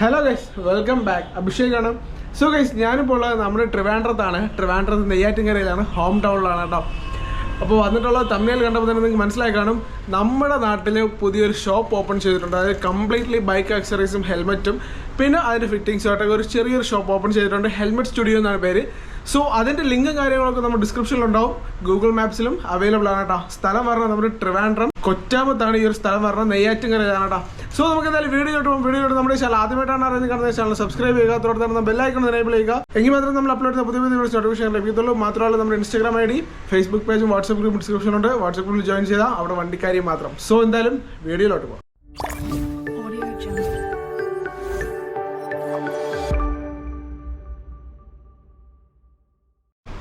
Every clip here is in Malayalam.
Hello guys welcome back Abhishek ആണ് സോ ഗൈസ് ഞാനിപ്പോൾ ഉള്ളത് നമ്മുടെ ട്രിവാൻഡ്രത്താണ്. ട്രിവാൻഡ്രത്ത് നെയ്യാറ്റിൻകരയിലാണ് ഹോം ടൗണിലാണ് കേട്ടോ. അപ്പോൾ വന്നിട്ടുള്ള തമിഴിൽ കണ്ടപ്പോൾ തന്നെ നിങ്ങൾക്ക് മനസ്സിലായി കാണും. നമ്മുടെ നാട്ടിൽ പുതിയൊരു ഷോപ്പ് ഓപ്പൺ ചെയ്തിട്ടുണ്ട്. അതായത് കംപ്ലീറ്റ്ലി ബൈക്ക് ആക്സറീസും ഹെൽമെറ്റും പിന്നെ അതിന്റെ ഫിറ്റിംഗ്സ് ആയിട്ടൊക്കെ ഒരു ചെറിയൊരു ഷോപ്പ് ഓപ്പൺ ചെയ്തിട്ടുണ്ട്. ഹെൽമെറ്റ് സ്റ്റുഡിയോ എന്നാണ് പേര്. സോ അതിന്റെ ലിങ്കും കാര്യങ്ങളൊക്കെ നമ്മുടെ ഡിസ്ക്രിപ്ഷനിലുണ്ടാവും ഗൂഗിൾ മാപ്സിലും അവൈലബിൾ ആണ് കേട്ടോ. സ്ഥലം പറഞ്ഞാൽ നമ്മുടെ ട്രിവാൻഡ്രം. കൊറ്റാമത്താണ് ഈ ഒരു സ്ഥലം പറഞ്ഞത്. നെയ്യാറ്റിൻകരയാണ് കേട്ടോ സോ നമുക്ക് എന്തായാലും വീഡിയോ കിട്ടും വീഡിയോ കിട്ടും നമ്മുടെ ചാനൽ ആദ്യമായിട്ടാണ് അറിയുന്നത്. കാണുന്ന ചാനൽ സബ്സ്ക്രൈബ് ചെയ്യുക. തുടർന്ന് തന്നെ ബെല്ലൈക്കൺ എനേബിൾ ചെയ്യുക. എങ്കിൽ മാത്രം നമ്മൾ അപ്ലോഡ് ചെയ്യുന്ന പുതിയ പുതിയ നോട്ടിഫിക്കേഷൻ ലഭിക്കത്തുള്ളൂ. മാത്രമല്ല നമ്മുടെ ഇൻസ്റ്റാഗ്രാം ഐ ഡി ഫേസ്ബുക്ക് പേജും വാട്സ്ആപ്പ് ഗ്രൂപ്പ് ഡിസ്ക്രിപ്ഷനുണ്ട് വാട്സ്ആപ്പ് ഗ്രൂപ്പിൽ ജോയിൻ ചെയ്താൽ അവിടെ വണ്ടിക്കാരി മാത്രം. സോ എന്തായാലും വീഡിയോയിലോട്ട് പോകാം.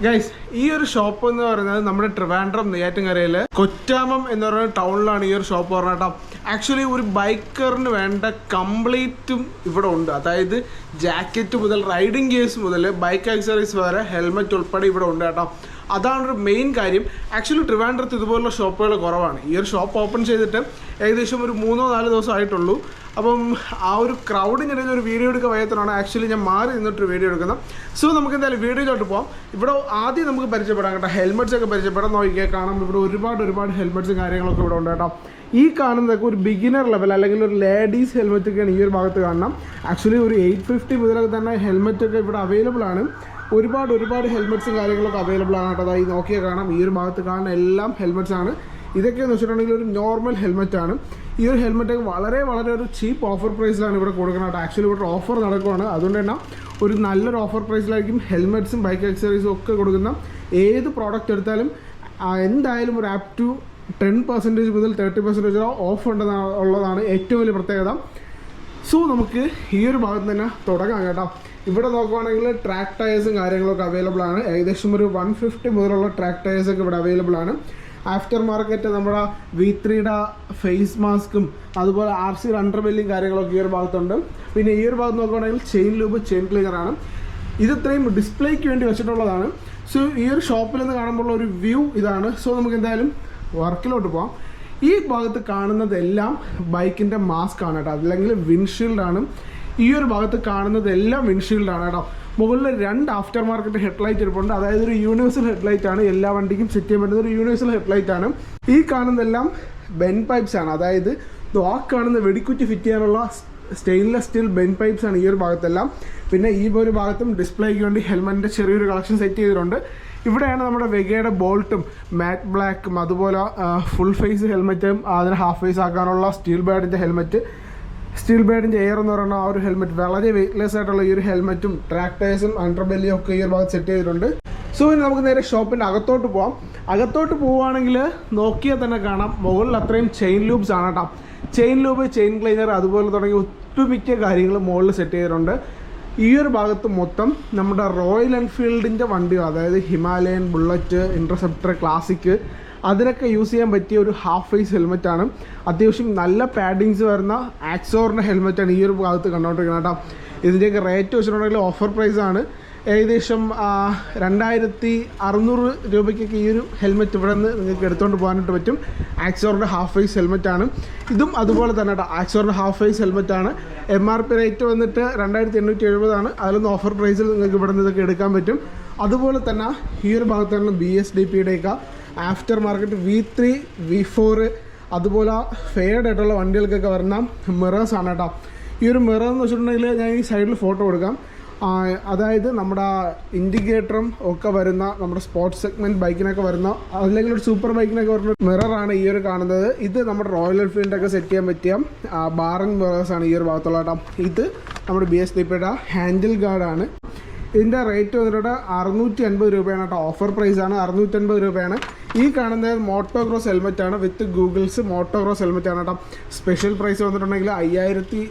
ഗൈസ് ഈ ഒരു ഷോപ്പ് എന്ന് പറയുന്നത് നമ്മുടെ ട്രിവാൻഡ്രം നെയ്യാറ്റിൻകരയിലെ കൊറ്റാമം എന്ന് പറയുന്ന ടൗണിലാണ് ഈ ഒരു ഷോപ്പ് പറഞ്ഞ കേട്ടോ. ആക്ച്വലി ഒരു ബൈക്കറിന് വേണ്ട കംപ്ലീറ്റും ഇവിടെ ഉണ്ട്. അതായത് ജാക്കറ്റ് മുതൽ റൈഡിങ് ഗിയേഴ്സ് മുതൽ ബൈക്ക് ആക്സറീസ് വരെ ഹെൽമെറ്റ് ഉൾപ്പെടെ ഇവിടെ ഉണ്ട് കേട്ടോ. അതാണ് ഒരു മെയിൻ കാര്യം. ആക്ച്വലി ട്രിവാൻഡ്രത്ത് ഇതുപോലുള്ള ഷോപ്പുകൾ കുറവാണ്. ഈ ഒരു ഷോപ്പ് ഓപ്പൺ ചെയ്തിട്ട് ഏകദേശം ഒരു മൂന്നോ നാലോ ദിവസം ആയിട്ടുള്ളൂ അപ്പം ആ ഒരു ക്രൗഡിനിടയിൽ ഒരു വീഡിയോ എടുക്കാൻ വയ്യാത്തതാണ് ആക്ച്വലി ഞാൻ മാറി നിന്നിട്ടൊരു വീഡിയോ എടുക്കുന്നത്. സോ നമുക്ക് എന്തായാലും വീഡിയോയിലോട്ട് പോകാം ഇവിടെ ആദ്യം നമുക്ക് പരിചയപ്പെടാം കേട്ടോ. ഹെൽമെറ്റ്സ് ഒക്കെ പരിചയപ്പെടാൻ നോക്കിയാൽ കാണാം. ഇവിടെ ഒരുപാട് ഒരുപാട് ഹെൽമെറ്റ്സും കാര്യങ്ങളൊക്കെ ഇവിടെ ഉണ്ട് കേട്ടോ. ഈ കാണുന്നതൊക്കെ ഒരു ബിഗിനർ ലെവൽ അല്ലെങ്കിൽ ഒരു ലേഡീസ് ഹെൽമെറ്റ് ഒക്കെയാണ് ഈ ഒരു ഭാഗത്ത് കാണണം ആക്ച്വലി ഒരു എയ്റ്റ് ഫിഫ്റ്റി മുതലൊക്കെ തന്നെ ഹെൽമെറ്റ് ഒക്കെ ഇവിടെ അവൈലബിൾ ആണ്. ഒരുപാട് ഒരുപാട് ഹെൽമെറ്റ്സും കാര്യങ്ങളൊക്കെ അവൈലബിൾ ആണ് കേട്ടോ. അതായത് നോക്കിയാൽ കാണാം. ഈ ഒരു ഭാഗത്ത് കാണുന്ന എല്ലാം ഹെൽമെറ്റ്സ് ആണ്. ഇതൊക്കെയെന്ന് വെച്ചിട്ടുണ്ടെങ്കിൽ ഒരു നോർമൽ ഹെൽമെറ്റ് ആണ്. ഈ ഒരു ഹെൽമെറ്റ് വളരെ വളരെ ഒരു ചീപ്പ് ഓഫർ പ്രൈസിലാണ് ഇവിടെ കൊടുക്കുന്നത് ആക്ച്വലി ഇവിടെ ഓഫർ നടക്കുവാണ്. അതുകൊണ്ട് തന്നെ ഒരു നല്ലൊരു ഓഫർ പ്രൈസിലായിരിക്കും ഹെൽമെറ്റ്സും ബൈക്ക് ആക്സറീസും ഒക്കെ കൊടുക്കുന്ന ഏത് പ്രോഡക്റ്റ് എടുത്താലും എന്തായാലും ഒരു ആപ് ടു ടെൻ പെർസെന്റേജ് മുതൽ തേർട്ടി പെർസെന്റേജ് ഓഫ് ഉണ്ടെന്നാണ് ഉള്ളതാണ് ഏറ്റവും വലിയ പ്രത്യേകത. സോ നമുക്ക് ഈ ഒരു ഭാഗത്ത് തന്നെ തുടങ്ങാം കേട്ടോ. ഇവിടെ നോക്കുവാണെങ്കിൽ ട്രാക്ക് ടയേഴ്സും കാര്യങ്ങളൊക്കെ അവൈലബിൾ ആണ്. ഏകദേശം ഒരു വൺ ഫിഫ്റ്റി മുതലുള്ള ട്രാക്ക് ടയേഴ്സൊക്കെ ഇവിടെ അവൈലബിൾ ആണ്. ആഫ്റ്റർ മാർക്കറ്റ് നമ്മുടെ വി ത്രീയുടെ ഫേസ് മാസ്കും അതുപോലെ ആർ സി അണ്ടർ ബെല്ലും കാര്യങ്ങളൊക്കെ ഈ ഒരു ഭാഗത്തുണ്ട്. പിന്നെ ഈ ഒരു ഭാഗത്ത് നോക്കുകയാണെങ്കിൽ ചെയിൻ ലൂബ് ചെയിൻ ക്ലീനറാണ് ഇത് ഇത്രയും ഡിസ്പ്ലേക്ക് വേണ്ടി വെച്ചിട്ടുള്ളതാണ്. സോ ഈ ഒരു ഷോപ്പിൽ നിന്ന് കാണുമ്പോൾ ഒരു വ്യൂ ഇതാണ്. സോ നമുക്ക് എന്തായാലും വർക്കിലോട്ട് പോകാം ഈ ഭാഗത്ത് കാണുന്നതെല്ലാം ബൈക്കിന്റെ മാസ്ക് ആണ് കേട്ടോ. അല്ലെങ്കിൽ വിൻഷീൽഡാണ് ഈ ഒരു ഭാഗത്ത് കാണുന്നത് എല്ലാം വിൻഷീൽഡാണ് കേട്ടോ. മുകളിൽ രണ്ട് ആഫ്റ്റർ മാർക്കറ്റ് ഹെഡ്ലൈറ്റ് ഇരിപ്പുണ്ട്. അതായത് ഒരു യൂണിവേഴ്സൽ ഹെഡ്ലൈറ്റ് ആണ്. എല്ലാ വണ്ടിക്കും സെറ്റ് ചെയ്യാൻ പറ്റുന്ന ഒരു യൂണിവേഴ്സൽ ഹെഡ്ലൈറ്റ് ആണ്. ഈ കാണുന്നതെല്ലാം ബെൻ പൈപ്സ് ആണ്. അതായത് വാക്ക് കാണുന്ന വെടിക്കുറ്റി ഫിറ്റ് ചെയ്യാനുള്ള സ്റ്റെയിൻലെസ് സ്റ്റീൽ ബെൻ പൈപ്സ് ആണ് ഈ ഒരു ഭാഗത്തെല്ലാം. പിന്നെ ഈ ഒരു ഭാഗത്തും ഡിസ്പ്ലേക്ക് വേണ്ടി ഹെൽമെറ്റിന്റെ ചെറിയൊരു കളക്ഷൻ സെറ്റ് ചെയ്തിട്ടുണ്ട്. ഇവിടെയാണ് നമ്മുടെ വെഗയുടെ ബോൾട്ടും മാറ്റ് ബ്ലാക്കും അതുപോലെ ഫുൾ ഫേസ് ഹെൽമെറ്റും അതിന് ഹാഫ് ഫേസ് ആക്കാനുള്ള സ്റ്റീൽ ബാഡിന്റെ ഹെൽമെറ്റ് സ്റ്റീൽ ബേഡിന്റെ എയർ എന്ന് പറയുന്ന ആ ഒരു ഹെൽമെറ്റ് വളരെ വെയിറ്റ്ലെസ് ആയിട്ടുള്ള ഈ ഒരു ഹെൽമെറ്റും ട്രാക്ടേഴ്സും അണ്ടർബെല്ലിയും ഒക്കെ ഈ ഒരു ഭാഗത്ത് സെറ്റ് ചെയ്തിട്ടുണ്ട്. സോ ഇനി നമുക്ക് നേരെ ഷോപ്പിന്റെ അകത്തോട്ട് പോവാം. അകത്തോട്ട് പോവുകയാണെങ്കിൽ നോക്കിയാൽ തന്നെ കാണാം. മുകളിൽ അത്രയും ചെയിൻ ലൂബ്സ് ആണ് കേട്ടോ. ചെയിൻ ലൂബ് ചെയിൻ ക്ലീനർ അതുപോലെ തുടങ്ങിയ ഒട്ടുമിക്ക കാര്യങ്ങൾ മുകളിൽ സെറ്റ് ചെയ്തിട്ടുണ്ട്. ഈ ഒരു ഭാഗത്ത് മൊത്തം നമ്മുടെ റോയൽ എൻഫീൽഡിന്റെ വണ്ടികൾ അതായത് ഹിമാലയൻ ബുള്ളറ്റ് ഇന്റർസെപ്റ്റർ ക്ലാസിക് അതിനൊക്കെ യൂസ് ചെയ്യാൻ പറ്റിയ ഒരു ഹാഫ് ഫേസ് ഹെൽമെറ്റ് ആണ്. അത്യാവശ്യം നല്ല പാഡിങ്സ് വരുന്ന ആക്സോറിന്റെ ആണ് ഈ ഒരു ഭാഗത്ത് കണ്ടുകൊണ്ടിരിക്കുന്നത് കേട്ടോ. ഇതിന്റെയൊക്കെ റേറ്റ് വെച്ചിട്ടുണ്ടെങ്കിൽ ഓഫർ പ്രൈസ് ആണ്. ഏകദേശം രണ്ടായിരത്തി അറുന്നൂറ് രൂപയ്ക്കൊക്കെ ഈ ഒരു ഹെൽമെറ്റ് ഇവിടെ നിന്ന് നിങ്ങൾക്ക് എടുത്തുകൊണ്ട് പോകാനായിട്ട് പറ്റും. ആക്സോറിന്റെ ഹാഫ് ഫേസ് ഹെൽമെറ്റ് ആണ്. ഇതും അതുപോലെ തന്നെ കേട്ടോ. ആക്സോറിന്റെ ഹാഫ് ഫേസ് ഹെൽമെറ്റ് ആണ്. എം ആർ പി റേറ്റ് വന്നിട്ട് രണ്ടായിരത്തി എണ്ണൂറ്റി എഴുപതാണ് അതിലൊന്ന് ഓഫർ പ്രൈസിൽ നിങ്ങൾക്ക് ഇവിടെ നിന്ന് ഇതൊക്കെ എടുക്കാൻ പറ്റും. അതുപോലെ തന്നെ ഈ ഒരു ഭാഗത്താണ് B S D പിയുടെയൊക്കെ after market V three V four അതുപോലെ ഫെയർഡ് ആയിട്ടുള്ള വണ്ടികൾക്കൊക്കെ വരുന്ന മിറേഴ്സ് ആണ് കേട്ടോ. ഈ ഒരു മിറർ എന്ന് വെച്ചിട്ടുണ്ടെങ്കിൽ ഞാൻ ഈ സൈഡിൽ ഫോട്ടോ എടുക്കാം അതായത് നമ്മുടെ ഇൻഡിക്കേറ്ററും ഒക്കെ വരുന്ന നമ്മുടെ സ്പോർട്സ് സെഗ്മെന്റ് ബൈക്കിനൊക്കെ വരുന്ന അല്ലെങ്കിൽ ഒരു സൂപ്പർ ബൈക്കിനൊക്കെ വരുന്ന മിററാണ് ഈ ഒരു കാണുന്നത്. ഇത് നമ്മുടെ റോയൽ എൻഫീൽഡൊക്കെ സെറ്റ് ചെയ്യാൻ പറ്റിയ ബാറിംഗ് മിറേഴ്സാണ് ഈ ഒരു ഭാഗത്തുള്ള കേട്ടോ. ഇത് നമ്മുടെ ബി എസ് ഡി ഹാൻഡിൽ ഗാർഡാണ് ഇതിന്റെ റേറ്റ് വന്നിട്ട് അറുന്നൂറ്റി അൻപത് രൂപയാണ് കേട്ടോ. ഓഫർ പ്രൈസ് ആണ് അറുന്നൂറ്റി അൻപത് രൂപയാണ്. ഈ കാണുന്ന മോട്ടോക്രോസ് ഹെൽമെറ്റ് ആണ് വിത്ത് ഗൂഗിൾസ് മോട്ടോക്രോസ് ഹെൽമെറ്റ് ആണ് കേട്ടോ. സ്പെഷ്യൽ പ്രൈസ് വന്നിട്ടുണ്ടെങ്കിൽ അയ്യായിരത്തി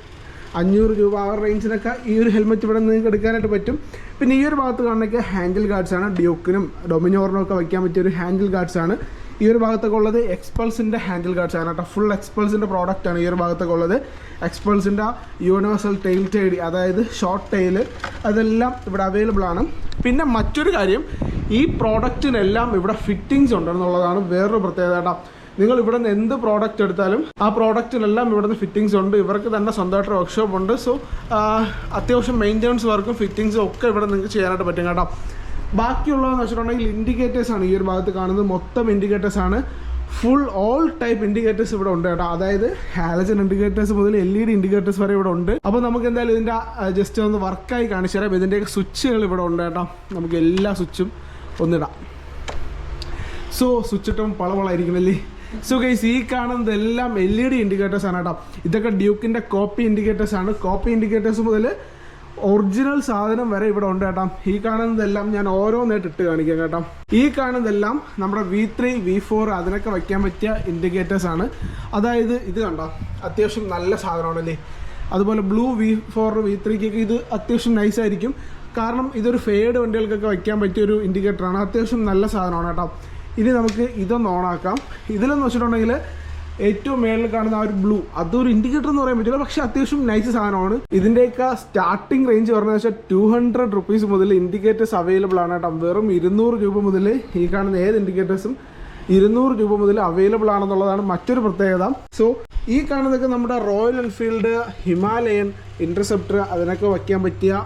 അഞ്ഞൂറ് രൂപ ആ റേഞ്ചിനൊക്കെ ഈ ഒരു ഹെൽമെറ്റ് ഇവിടെ നിങ്ങൾക്ക് എടുക്കാനായിട്ട് പറ്റും. പിന്നെ ഈ ഒരു ഭാഗത്ത് കാണുന്നൊക്കെ ഹാൻഡിൽ ഗാർഡ്സ് ആണ്. ഡ്യൂക്കിനും ഡൊമിനോറിനും ഒക്കെ വയ്ക്കാൻ പറ്റിയ ഒരു ഹാൻഡിൽ ഗാർഡ്സ് ആണ്. ഈ ഒരു ഭാഗത്തൊക്കെ ഉള്ളത് എക്സ്പൾസിന്റെ ഹാൻഡിൽ ഗാർഡ്സ് ആണ് കേട്ടോ. ഫുൾ എക്സ്പൾസിന്റെ പ്രോഡക്റ്റ് ആണ് ഈ ഒരു ഭാഗത്തൊക്കെ ഉള്ളത്. എക്സ്പൾസിന്റെ യൂണിവേഴ്സൽ ടെയിൽ ടൈഡി അതായത് ഷോർട്ട് ടെയിൽ അതെല്ലാം ഇവിടെ അവൈലബിൾ ആണ്. പിന്നെ മറ്റൊരു കാര്യം ഈ പ്രോഡക്റ്റിനെല്ലാം ഇവിടെ ഫിറ്റിങ്സ് ഉണ്ടെന്നുള്ളതാണ് വേറൊരു പ്രത്യേകത കേട്ടോ. നിങ്ങൾ ഇവിടെ നിന്ന് എന്ത് പ്രോഡക്റ്റ് എടുത്താലും ആ പ്രോഡക്റ്റിനെല്ലാം ഇവിടെ നിന്ന് ഫിറ്റിങ്സ് ഉണ്ട്. ഇവർക്ക് തന്നെ സ്വന്തമായിട്ട് വർക്ക്ഷോപ്പ് ഉണ്ട്. സോ അത്യാവശ്യം മെയിന്റനൻസ് വർക്കും ഫിറ്റിങ്സും ഒക്കെ ഇവിടെ നിങ്ങൾക്ക് ചെയ്യാനായിട്ട് പറ്റും കേട്ടോ. ബാക്കിയുള്ളതെന്ന് വെച്ചിട്ടുണ്ടെങ്കിൽ ഇൻഡിക്കേറ്റേഴ്സ് ആണ് ഈ ഒരു ഭാഗത്ത് കാണുന്നത്. മൊത്തം ഇൻഡിക്കേറ്റേഴ്സ് ആണ്. ഫുൾ ഓൾ ടൈപ്പ് ഇൻഡിക്കേറ്റേഴ്സ് ഇവിടെ ഉണ്ട് കേട്ടോ. അതായത് ഹാലജൻ ഇൻഡിക്കേറ്റേഴ്സ് മുതൽ എൽ ഇ ഡി ഇൻഡിക്കേറ്റേഴ്സ് വരെ ഇവിടെ ഉണ്ട്. അപ്പോൾ നമുക്ക് എന്തായാലും ഇതിന്റെ ജസ്റ്റ് ഒന്ന് വർക്കായി കാണിച്ചു തരാം. ഇതിന്റെയൊക്കെ സ്വിച്ചുകൾ ഇവിടെ ഉണ്ട് കേട്ടോ. നമുക്ക് എല്ലാ സ്വിച്ചും ഒന്നിടാം. സോ സ്വിച്ച് ഇട്ടും പളവളായിരിക്കണല്ലേ സോ ഗൈസ് ഈ കാണുന്നതെല്ലാം എൽ ഇ ഡി ഇൻഡിക്കേറ്റേഴ്സ് ആണ് കേട്ടോ. ഇതൊക്കെ ഡ്യൂക്കിന്റെ കോപ്പി ഇൻഡിക്കേറ്റേഴ്സ് ആണ്. കോപ്പി ഇൻഡിക്കേറ്റേഴ്സ് മുതൽ ഒറിജിനൽ സാധനം വരെ ഇവിടെ ഉണ്ട് കേട്ടോ. ഈ കാണുന്നതെല്ലാം ഞാൻ ഓരോന്നായിട്ട് ഇട്ട് കാണിക്കാം കേട്ടോ. ഈ കാണുന്നതെല്ലാം നമ്മുടെ വി ത്രീ വി ഫോർ അതിനൊക്കെ വയ്ക്കാൻ പറ്റിയ ഇൻഡിക്കേറ്റേഴ്സ് ആണ്. അതായത് ഇത് കണ്ടോ അത്യാവശ്യം നല്ല സാധനമാണല്ലേ? അതുപോലെ ബ്ലൂ വി ഫോർ വി ത്രീക്കൊക്കെ ഇത് അത്യാവശ്യം നൈസ് ആയിരിക്കും. കാരണം ഇതൊരു ഫേഡ് വണ്ടികൾക്കൊക്കെ വയ്ക്കാൻ പറ്റിയ ഒരു ഇൻഡിക്കേറ്ററാണ് അത്യാവശ്യം നല്ല സാധനമാണ് കേട്ടോ. ഇനി നമുക്ക് ഇതൊന്ന് ഓണാക്കാം ഇതിലെന്ന് വെച്ചിട്ടുണ്ടെങ്കിൽ ഏറ്റവും മേളിൽ കാണുന്ന ആ ഒരു ബ്ലൂ അതൊരു ഇൻഡിക്കേറ്റർ എന്ന് പറയാൻ പറ്റില്ല പക്ഷെ അത്യാവശ്യം നൈസ് സാധനമാണ്. ഇതിന്റെയൊക്കെ സ്റ്റാർട്ടിംഗ് റേഞ്ച് പറഞ്ഞാൽ വെച്ചാൽ ടു ഹൺഡ്രഡ് റുപ്പീസ് മുതൽ ഇൻഡിക്കേറ്റേഴ്സ് അവൈലബിൾ ആണ് കേട്ടോ. വെറും ഇരുന്നൂറ് രൂപ മുതൽ ഈ കാണുന്ന ഏത് ഇൻഡിക്കേറ്റേഴ്സും ഇരുന്നൂറ് രൂപ മുതൽ അവൈലബിൾ ആണെന്നുള്ളതാണ് മറ്റൊരു പ്രത്യേകത. സോ ഈ കാണുന്നതൊക്കെ നമ്മുടെ റോയൽ എൻഫീൽഡ് ഹിമാലയൻ ഇന്റർസെപ്റ്റർ അതിനൊക്കെ വയ്ക്കാൻ പറ്റിയ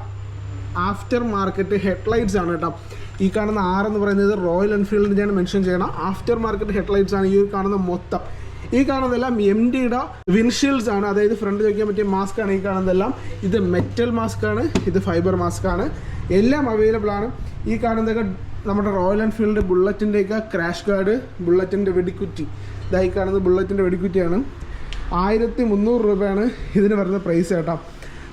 ആഫ്റ്റർ മാർക്കറ്റ് ഹെഡ്ലൈറ്റ്സ് ആണ് കേട്ടോ. ഈ കാണുന്ന ആർ എന്ന് പറയുന്നത് റോയൽ എൻഫീൽഡിന്റെയാണ് മെൻഷൻ ചെയ്യണം. ആഫ്റ്റർ മാർക്കറ്റ് ഹെഡ്ലൈറ്റ്സ് ആണ് ഈ കാണുന്ന മൊത്തം. ഈ കാണുന്നതെല്ലാം എം ഡിയുടെ വിൻഷീൽഡ്സ് ആണ്. അതായത് ഫ്രണ്ട് വയ്ക്കാൻ പറ്റിയ മാസ്ക് ആണ് ഈ കാണുന്നതെല്ലാം. ഇത് മെറ്റൽ മാസ്ക് ആണ്. ഇത് ഫൈബർ മാസ്ക് ആണ്. എല്ലാം അവൈലബിൾ ആണ്. ഈ കാണുന്നതൊക്കെ നമ്മുടെ റോയൽ എൻഫീൽഡ് ബുള്ളറ്റിന്റെയൊക്കെ ക്രാഷ് ഗാർഡ് ബുള്ളറ്റിന്റെ വെടിക്കുറ്റി. ഇതായി കാണുന്നത് ബുള്ളറ്റിന്റെ വെടിക്കുറ്റിയാണ്. ആയിരത്തി മുന്നൂറ് രൂപയാണ് ഇതിന് വരുന്ന പ്രൈസ് കേട്ടോ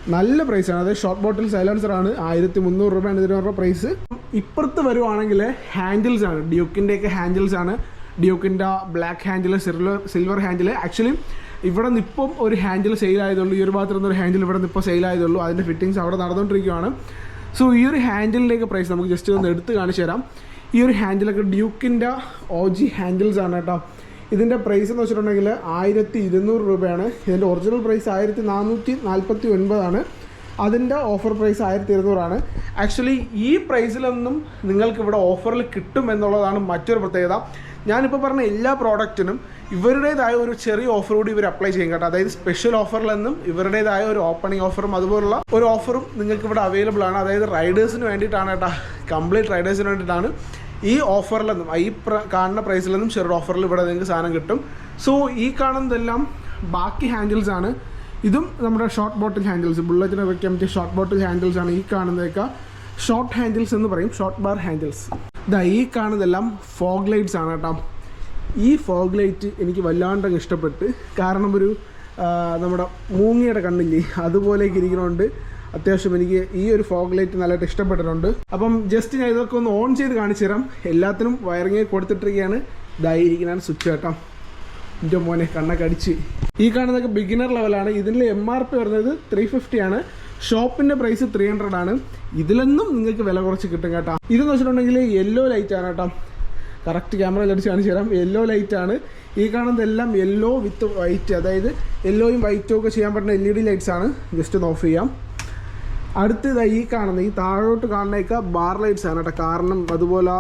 നല്ല പ്രൈസാണ് അതായത് ഷോർട്ട് ബോട്ടിൽ സൈലൻസർ ആണ്. ആയിരത്തി മുന്നൂറ് രൂപയാണ് ഇതിന് പറഞ്ഞ പ്രൈസ് ഇപ്പുറത്ത് വരുവാണെങ്കിൽ ഹാൻഡിൽസ് ആണ്. ഡ്യൂക്കിന്റെയൊക്കെ ഹാൻഡിൽസ് ആണ്. ഡ്യൂക്കിന്റെ black handle silver silver handle actually ഇവിടെ നിന്ന് ഇപ്പം ഒരു ഹാൻഡിൽ സെയിൽ ആയതുള്ളൂ. ഈ ഒരു ഭാഗത്ത് ഒരു ഹാൻഡിൽ ഇവിടെ നിന്ന് ഇപ്പോൾ സെയിൽ ആയതുള്ളൂ. അതിന്റെ ഫിറ്റിങ്സ് അവിടെ നടന്നുകൊണ്ടിരിക്കുകയാണ് സോ ഈ ഒരു ഹാൻഡിലിന്റെയൊക്കെ പ്രൈസ് നമുക്ക് ജസ്റ്റ് ഒന്ന് എടുത്ത് കാണിച്ചു തരാം. ഈ ഒരു ഹാൻഡിലൊക്കെ ഡ്യൂക്കിന്റെ ഒ ജി ഹാൻഡിൽസ് ആണ് കേട്ടോ. ഇതിന്റെ പ്രൈസ് എന്ന് വെച്ചിട്ടുണ്ടെങ്കിൽ ആയിരത്തി ഇരുന്നൂറ് രൂപയാണ്. ഇതിന്റെ ഒറിജിനൽ പ്രൈസ് ആയിരത്തി നാനൂറ്റി നാൽപ്പത്തി ഒൻപതാണ് അതിന്റെ ഓഫർ പ്രൈസ് ആയിരത്തി ഇരുന്നൂറാണ് ആക്ച്വലി ഈ പ്രൈസിലൊന്നും നിങ്ങൾക്ക് ഇവിടെ ഓഫറിൽ കിട്ടും എന്നുള്ളതാണ് മറ്റൊരു പ്രത്യേകത. ഞാനിപ്പോൾ പറഞ്ഞ എല്ലാ പ്രോഡക്റ്റിനും ഇവരുടേതായ ഒരു ചെറിയ ഓഫർ കൂടി ഇവർ അപ്ലൈ ചെയ്യും കേട്ടോ. അതായത് സ്പെഷ്യൽ ഓഫറിലെന്നും ഇവരുടേതായ ഒരു ഓപ്പണിംഗ് ഓഫറും അതുപോലുള്ള ഒരു ഓഫറും നിങ്ങൾക്ക് ഇവിടെ അവൈലബിൾ ആണ്. അതായത് റൈഡേഴ്സിന് വേണ്ടിയിട്ടാണ് കേട്ടോ. കംപ്ലീറ്റ് റൈഡേഴ്സിന് വേണ്ടിയിട്ടാണ് ഈ ഓഫറിലൊന്നും ഈ കാണുന്ന നിന്നും ചെറിയ ഓഫറിൽ ഇവിടെ നിങ്ങൾക്ക് സാധനം കിട്ടും. സോ ഈ കാണുന്നതെല്ലാം ബാക്കി ഹാൻഡിൽസ് ആണ്. ഇതും നമ്മുടെ ഷോർട്ട് ബോട്ടിൽ ഹാൻഡിൽസ് ബുള്ളറ്റിനെ വയ്ക്കാൻ പറ്റിയ ഷോർട്ട് ബോട്ടിൽ ഹാൻഡിൽസ് ആണ് ഈ കാണുന്നതൊക്കെ. ഷോർട്ട് ഹാൻഡിൽസ് എന്ന് പറയും ഷോർട്ട് ബാർ ഹാൻഡിൽസ് ഇതാ ഈ കാണുന്നതെല്ലാം ഫോഗ് ലൈറ്റ്സ് ആണ് കേട്ടോ. ഈ ഫോഗ് ലൈറ്റ് എനിക്ക് വല്ലാണ്ടങ്ങ് ഇഷ്ടപ്പെട്ട്. കാരണം ഒരു നമ്മുടെ മൂങ്ങിയുടെ കണ്ണില്ലേ അതുപോലെയൊക്കെ ഇരിക്കണോണ്ട് അത്യാവശ്യം എനിക്ക് ഈ ഒരു ഫോഗ് ലൈറ്റ് നല്ലതായിട്ട് ഇഷ്ടപ്പെട്ടിട്ടുണ്ട്. അപ്പം ജസ്റ്റ് ഞാൻ ഇതൊക്കെ ഒന്ന് ഓൺ ചെയ്ത് കാണിച്ചു തരാം. എല്ലാത്തിനും വയറിങ് കൊടുത്തിട്ടിരിക്കുകയാണ്. ഇതായിരിക്കുന്നതാണ് സ്വിച്ച് കേട്ടോ. എന്റെ മോനെ കണ്ണൊക്കെ അടിച്ച്. ഈ കാണുന്നതൊക്കെ ബിഗിനർ ലെവലാണ് ഇതിന്റെ എം ആർ പി വരുന്നത് ത്രീ ഫിഫ്റ്റി ആണ്. ഷോപ്പിന്റെ പ്രൈസ് ത്രീ ഹൺഡ്രഡ് ആണ്. ഇതിലൊന്നും നിങ്ങൾക്ക് വില കുറച്ച് കിട്ടും കേട്ടോ. ഇതെന്ന് വെച്ചിട്ടുണ്ടെങ്കിൽ യെല്ലോ ലൈറ്റ് ആണ് കേട്ടോ. കറക്റ്റ് ക്യാമറയിൽ അടിച്ച് കാണിച്ചു തരാം. യെല്ലോ ലൈറ്റ് ആണ്. ഈ കാണുന്നതെല്ലാം യെല്ലോ വിത്ത് വൈറ്റ് അതായത് യെല്ലോയും വൈറ്റും ഒക്കെ ചെയ്യാൻ പറ്റുന്ന എൽ ഇ ഡി ലൈറ്റ്സ് ആണ്. ജസ്റ്റ് ഒന്ന് ഓഫ് ചെയ്യാം. അടുത്തത് ഈ കാണുന്ന ഈ താഴോട്ട് കാണുന്നതൊക്കെ ബാർ ലൈറ്റ്സ് ആണ് കേട്ടോ. കാരണം അതുപോലെ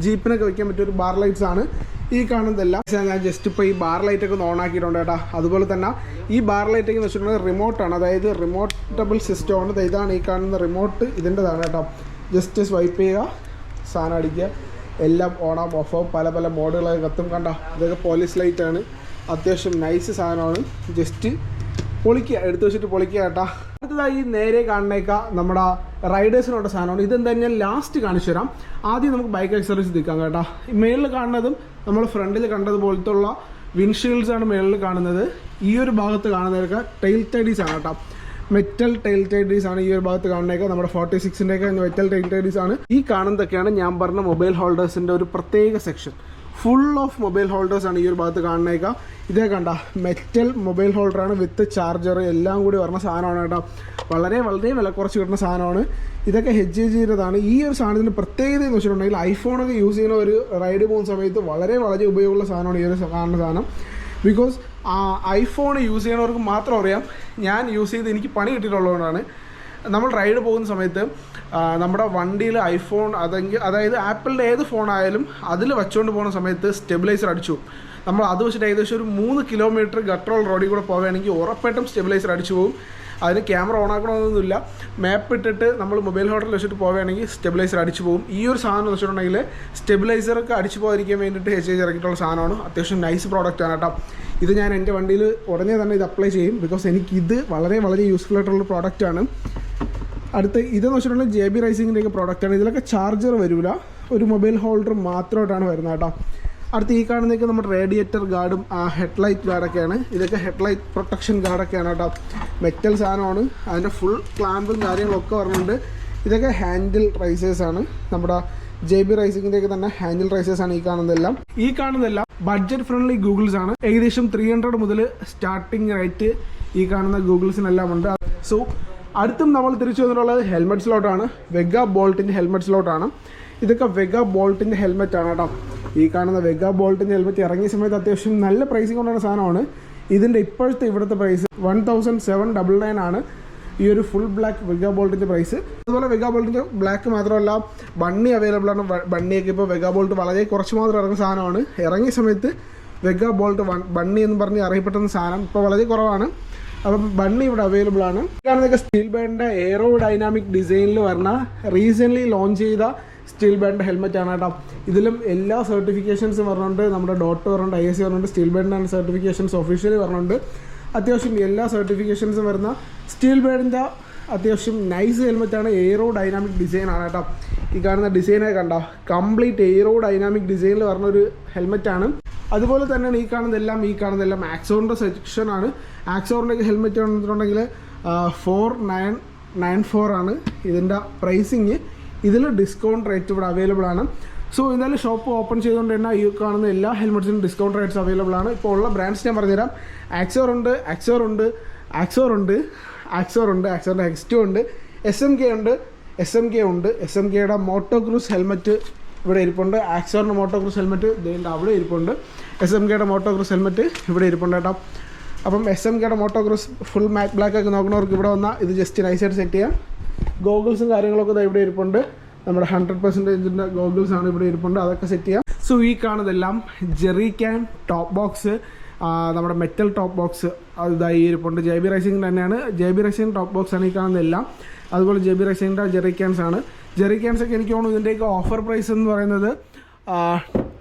ജീപ്പിനൊക്കെ വെക്കാൻ പറ്റിയ ഒരു ബാർ ലൈറ്റ്സ് ആണ്. ഈ കാണുന്നതെല്ലാം. ഞാൻ ജസ്റ്റ് ഇപ്പോൾ ഈ ബാർ ലൈറ്റ് ഒക്കെ ഒന്ന് ഓൺ ആക്കിയിട്ടുണ്ട് കേട്ടോ. അതുപോലെ തന്നെ ഈ ബാർ ലൈറ്റ് എന്ന് വെച്ചിട്ടുണ്ടെങ്കിൽ റിമോട്ടാണ് അതായത് റിമോട്ടബിൾ സിസ്റ്റം ആണ്. ദേ ഇതാണ് ഈ കാണുന്ന റിമോട്ട് ഇതിന്റെതാണ് കേട്ടോ. ജസ്റ്റ് സ്വൈപ്പ് ചെയ്യുക സാധനം അടിക്കുക. എല്ലാം ഓഫ് ആവും പല പല മോഡുകളൊക്കെ കത്തും കണ്ട. ഇതൊക്കെ പോലീസ് ലൈറ്റാണ് അത്യാവശ്യം നൈസ് സാധനമാണ്. ജസ്റ്റ് പൊളിക്കുക എടുത്തു വെച്ചിട്ട് പൊളിക്കുക കേട്ടാ. അടുത്തതായി നേരെ കാണുന്നേക്ക നമ്മുടെ റൈഡേഴ്സിനുള്ള സാധനമാണ്. ഇതെന്താ ഞാൻ ലാസ്റ്റ് കാണിച്ചു തരാം. ആദ്യം നമുക്ക് ബൈക്ക് അക്സറീസ് നിൽക്കാം കേട്ടോ. മേളിൽ കാണുന്നതും നമ്മൾ ഫ്രണ്ടിൽ കണ്ടതുപോലത്തെ ഉള്ള വിൻഷീൽഡ്സ് ആണ് മേളിൽ കാണുന്നത്. ഈ ഒരു ഭാഗത്ത് കാണുന്നതൊക്കെ ടൈൽ ടൈഡീസ് ആണ് കേട്ടോ. മെറ്റൽ ടൈൽ ടൈഡീസ് ആണ് ഈ ഒരു ഭാഗത്ത് കാണുന്നേക്ക നമ്മുടെ ഫോർട്ടി സിക്സിന്റെയൊക്കെ മെറ്റൽ ടൈൽ ടൈഡീസ് ആണ്. ഈ കാണുന്നതൊക്കെയാണ് ഞാൻ പറഞ്ഞ മൊബൈൽ ഹോൾഡേഴ്സിന്റെ ഒരു പ്രത്യേക section full of mobile holders ആണ് ഈ ഒരു ഭാഗത്ത് കാണുന്നേക്ക. ഇതേ കണ്ട മെറ്റൽ മൊബൈൽ ഹോൾഡറാണ് വിത്ത് ചാർജർ എല്ലാം കൂടി വരുന്ന സാധനമാണ് കേട്ടോ. വളരെ വളരെ വില കുറച്ച് കിട്ടുന്ന സാധനമാണ്. ഇതൊക്കെ ഹെച്ച് ചെയ്തതാണ് ഈ ഒരു സാധനത്തിന് പ്രത്യേകത എന്ന് വെച്ചിട്ടുണ്ടെങ്കിൽ ഐഫോണൊക്കെ യൂസ് ചെയ്യുന്ന ഒരു റൈഡ് പോകുന്ന സമയത്ത് വളരെ വളരെ ഉപയോഗമുള്ള സാധനമാണ് ഈ ഒരു കാണുന്ന സാധനം. ബിക്കോസ് ആ ഐഫോൺ യൂസ് ചെയ്യണവർക്ക് മാത്രം അറിയാം. ഞാൻ യൂസ് ചെയ്ത് എനിക്ക് പണി കിട്ടിയിട്ടുള്ളതുകൊണ്ടാണ്. നമ്മൾ റൈഡ് പോകുന്ന സമയത്ത് നമ്മുടെ വണ്ടിയിൽ ഐഫോൺ അതെങ്കിൽ അതായത് ആപ്പിളിന്റെ ഏത് ഫോണായാലും അതിൽ വെച്ചുകൊണ്ട് പോകുന്ന സമയത്ത് സ്റ്റെബിലൈസർ അടിച്ചു. നമ്മൾ അത് വെച്ചിട്ട് ഏകദേശം ഒരു മൂന്ന് കിലോമീറ്റർ ഗട്രോൾ റോഡിൽ കൂടെ പോവുകയാണെങ്കിൽ ഉറപ്പായിട്ടും സ്റ്റെബിലൈസർ അടിച്ചു പോകും. അതിന് ക്യാമറ ഓൺ ആക്കണമെന്നൊന്നുമില്ല മാപ്പ് ഇട്ടിട്ട് നമ്മൾ മൊബൈൽ ഹോട്ടലിൽ വെച്ചിട്ട് പോവുകയാണെങ്കിൽ സ്റ്റെബിലൈസർ അടിച്ചു പോകും. ഈ ഒരു സാധനം എന്ന് വെച്ചിട്ടുണ്ടെങ്കിൽ സ്റ്റെബിലൈസറൊക്കെ അടിച്ചു പോകാതിരിക്കാൻ വേണ്ടിയിട്ട് എച്ച് എച്ച് ഇറക്കിയിട്ടുള്ള സാധനമാണ്. അത്യാവശ്യം നൈസ് പ്രോഡക്റ്റ് ആണ് കേട്ടോ. ഇത് ഞാൻ എന്റെ വണ്ടിയിൽ ഉടനെ തന്നെ ഇത് അപ്ലൈ ചെയ്യും ബിക്കോസ് എനിക്കിത് വളരെ വളരെ യൂസ്ഫുൾ ആയിട്ടുള്ള പ്രോഡക്റ്റാണ് അടുത്ത ഇതെന്ന് വെച്ചിട്ടുണ്ടെങ്കിൽ ജെ ബി റൈസിങ്ങിന്റെ ഒക്കെ പ്രോഡക്റ്റാണ് ഇതിലൊക്കെ ചാർജർ വരില്ല ഒരു മൊബൈൽ ഹോൾഡർ മാത്രമായിട്ടാണ് വരുന്നത് കേട്ടോ. അടുത്ത് ഈ കാണുന്നതൊക്കെ നമ്മുടെ റേഡിയേറ്റർ ഗാർഡും ആ ഹെഡ്ലൈറ്റ് ഗാർഡൊക്കെയാണ് ഇതൊക്കെ ഹെഡ്ലൈറ്റ് പ്രൊട്ടക്ഷൻ ഗാർഡൊക്കെയാണ് കേട്ടോ. മെറ്റൽ സാധനമാണ്. അതിന്റെ ഫുൾ ക്ലാമ്പും കാര്യങ്ങളൊക്കെ വരുന്നുണ്ട് ഇതൊക്കെ ഹാൻഡിൽ റൈസേഴ്സാണ് നമ്മുടെ ജെ ബി റൈസിങ്ങിന്റെ ഒക്കെ തന്നെ ഹാൻഡിൽ റൈസേഴ്സാണ് ഈ കാണുന്നതെല്ലാം. ഈ കാണുന്നതെല്ലാം ബഡ്ജറ്റ് ഫ്രണ്ട്ലി ഗൂഗിൾസ് ആണ്. ഏകദേശം ത്രീ ഹൺഡ്രഡ് മുതൽ സ്റ്റാർട്ടിങ് റേറ്റ് ഈ കാണുന്ന ഗൂഗിൾസിനെല്ലാം ഉണ്ട്. സോ അടുത്തും നമ്മൾ തിരിച്ചു വന്നിട്ടുള്ളത് ഹെൽമെറ്റ് സ്ലോട്ടാണ് വെഗ ബോൾട്ടിന്റെ ഹെൽമെറ്റ് സ്ലോട്ടാണ് ഇതൊക്കെ വെഗ ബോൾട്ടിന്റെ ഹെൽമെറ്റ് ആണ് കേട്ടോ. ഈ കാണുന്ന വെഗ ബോൾട്ടിന്റെ ഹെൽമെറ്റ് ഇറങ്ങിയ സമയത്ത് അത്യാവശ്യം നല്ല പ്രൈസിങ് കൊണ്ടുള്ള സാധനമാണ്. ഇതിന്റെ ഇപ്പോഴത്തെ ഇവിടുത്തെ price one thousand seven double nine ആണ്. ഈ ഒരു ഫുൾ ബ്ലാക്ക് വെഗ ബോൾട്ടിന്റെ പ്രൈസ് അതുപോലെ വെഗ ബോൾട്ടിന്റെ ബ്ലാക്ക് മാത്രമല്ല ബണ്ണി അവൈലബിൾ ആണ്. ബണ്ണിയൊക്കെ ഇപ്പോൾ വെഗ ബോൾട്ട് വളരെ കുറച്ച് മാത്രം ഇറങ്ങുന്ന സാധനമാണ്. ഇറങ്ങിയ സമയത്ത് വെഗ ബോൾട്ട് ബണ്ണി എന്ന് പറഞ്ഞ് അറിയപ്പെട്ടുന്ന സാധനം ഇപ്പോൾ വളരെ കുറവാണ്. അപ്പം ബണ്ണി ഇവിടെ അവൈലബിൾ ആണ്. കാണുന്നതൊക്കെ സ്റ്റീൽ ബാൻഡിന്റെ എയറോ ഡൈനാമിക് ഡിസൈനിൽ വരുന്ന റീസെന്റ്ലി ലോഞ്ച് ചെയ്ത സ്റ്റീൽ ബാൻഡ് ഹെൽമെറ്റ് ആണ് കേട്ടോ. ഇതിലും എല്ലാ സർട്ടിഫിക്കേഷൻസും പറഞ്ഞുകൊണ്ട് നമ്മുടെ ഡോട്ട് പറഞ്ഞുണ്ട് ഐ എസ് സി പറഞ്ഞുണ്ട് സ്റ്റീൽ ബാൻഡിന്റെ സർട്ടിഫിക്കേഷൻസ് ഒഫീഷ്യലി പറഞ്ഞുണ്ട് അത്യാവശ്യം എല്ലാ സർട്ടിഫിക്കേഷൻസും വരുന്ന സ്റ്റീൽ ബാൻഡിന്റെ അത്യാവശ്യം നൈസ് ഹെൽമെറ്റാണ് എയറോ ഡൈനാമിക് ഡിസൈൻ ആണ് കേട്ടോ. ഈ കാണുന്ന ഡിസൈനൊക്കെ കണ്ടോ? കംപ്ലീറ്റ് എയറോ ഡൈനാമിക് ഡിസൈനിൽ പറഞ്ഞൊരു ആണ്. അതുപോലെ തന്നെയാണ് ഈ കാണുന്നതെല്ലാം ഈ കാണുന്നതെല്ലാം ആക്സോറിന്റെ സെക്ഷനാണ് ആക്സോറിന്റെ ഒക്കെ ഹെൽമെറ്റ് വന്നിട്ടുണ്ടെങ്കിൽ ഫോർ നയൻ നയൻ ഫോർ ആണ് ഇതിന്റെ പ്രൈസിങ് ഇതിൽ ഡിസ്കൗണ്ട് റേറ്റ് ഇവിടെ അവൈലബിൾ ആണ്. സോ എന്തായാലും ഷോപ്പ് ഓപ്പൺ ചെയ്തുകൊണ്ട് തന്നെ ഈ കാണുന്ന എല്ലാ ഹെൽമെറ്റ്സിനും ഡിസ്കൗണ്ട് റേറ്റ്സ് അവൈലബിൾ ആണ്. ഇപ്പോൾ ഉള്ള ബ്രാൻഡ്സ് ഞാൻ പറഞ്ഞുതരാം. ആക്സോർ ഉണ്ട് ആക്സോർ ഉണ്ട് ആക്സോർ ഉണ്ട് ആക്സോർ ഉണ്ട് ആക്സോറിന്റെ എക്സ് ടു ഉണ്ട് എസ് എം കെ ഉണ്ട് എസ് എം കെ ഉണ്ട്. എസ് എം കെയുടെ മോട്ടോ ക്രൂസ് ഹെൽമെറ്റ് ഇവിടെ ഇരിപ്പുണ്ട്. ആക്സോറിന്റെ മോട്ടോ ക്രൂസ് ഹെൽമെറ്റ് ഇതിന്റെ അവിടെ ഇരിപ്പുണ്ട്. എസ് എം കെയുടെ മോട്ടോ ക്രൂസ് ഹെൽമെറ്റ് ഇവിടെ ഇരിപ്പുണ്ട് കേട്ടോ. അപ്പം എസ് എം കെയുടെ മോട്ടോക്രോസ് ഫുൾ മാറ്റ് ബ്ലാക്ക് ഒക്കെ നോക്കണവർക്ക് ഇവിടെ വന്നാൽ ഇത് ജസ്റ്റ് നൈസായിട്ട് സെറ്റ് ചെയ്യാം. ഗോഗിൾസും കാര്യങ്ങളൊക്കെ ഇവിടെ ഇരിപ്പുണ്ട്. നമ്മുടെ ഹൺഡ്രഡ് പെർസെന്റേജിന്റെ ഗോഗിൾസ് ആണ് ഇവിടെ ഇരിപ്പുണ്ട്. അതൊക്കെ സെറ്റ് ചെയ്യാം. സോ ഈ കാണുന്നതെല്ലാം ജെറി ക്യാൻ ടോപ്പ് ബോക്സ് നമ്മുടെ മെറ്റൽ ടോപ്പ് ബോക്സ് അതായി ഇരിപ്പുണ്ട്. ജെ ബി റൈസിംഗ് തന്നെയാണ്. J B rising top box ആണ് ഈ കാണുന്നതെല്ലാം. അതുപോലെ ജെ ബി റൈസിംഗിന്റെ ജെറി ക്യാൻസ് ആണ്. ജെറി ക്യാൻസ് ഒക്കെ എനിക്ക് തോന്നുന്നു ഇതിന്റെയൊക്കെ ഓഫർ പ്രൈസ് എന്ന് പറയുന്നത്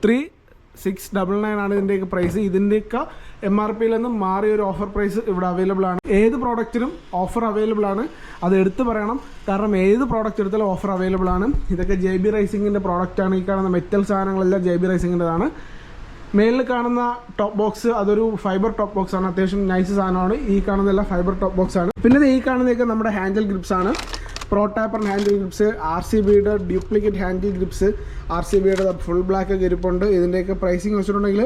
ത്രീ സിക്സ് ഡബിൾ നയൻ ആണ് ഇതിന്റെയൊക്കെ പ്രൈസ് ഇതിന്റെയൊക്കെ എം ആർ പിയിൽ നിന്ന് മാറിയ ഒരു ഓഫർ പ്രൈസ് ഇവിടെ അവൈലബിൾ ആണ്. ഏത് പ്രോഡക്റ്റിനും ഓഫർ അവൈലബിൾ ആണ്. അത് എടുത്തു പറയണം. കാരണം ഏത് പ്രോഡക്റ്റ് എടുത്താലും ഓഫർ അവൈലബിൾ ആണ്. ഇതൊക്കെ ജെ ബി റൈസിങ്ങിന്റെ ആണ്. ഈ കാണുന്ന മെറ്റൽ സാധനങ്ങളെല്ലാം ജെ ബി റൈസിങ്ങിന്റെതാണ് മേളിൽ കാണുന്ന ടോപ്പ് ബോക്സ് അതൊരു ഫൈബർ ടോപ്പ് ബോക്സ് ആണ്. അത്യാവശ്യം നൈസ് സാധനമാണ്. ഈ കാണുന്നതെല്ലാം ഫൈബർ ടോപ്പ് ബോക്സ് ആണ്. പിന്നെ ഈ കാണുന്നതൊക്കെ നമ്മുടെ ഹാൻഡിൽ ഗ്രിപ്സ് ആണ്. Protaper handle grips R C ബിയുടെ duplicate handle grips R C ബിയുടെ ഫുൾ ബ്ലാക്ക് ഒക്കെ ഇരിപ്പുണ്ട്. ഇതിന്റെയൊക്കെ പ്രൈസിങ് വെച്ചിട്ടുണ്ടെങ്കിൽ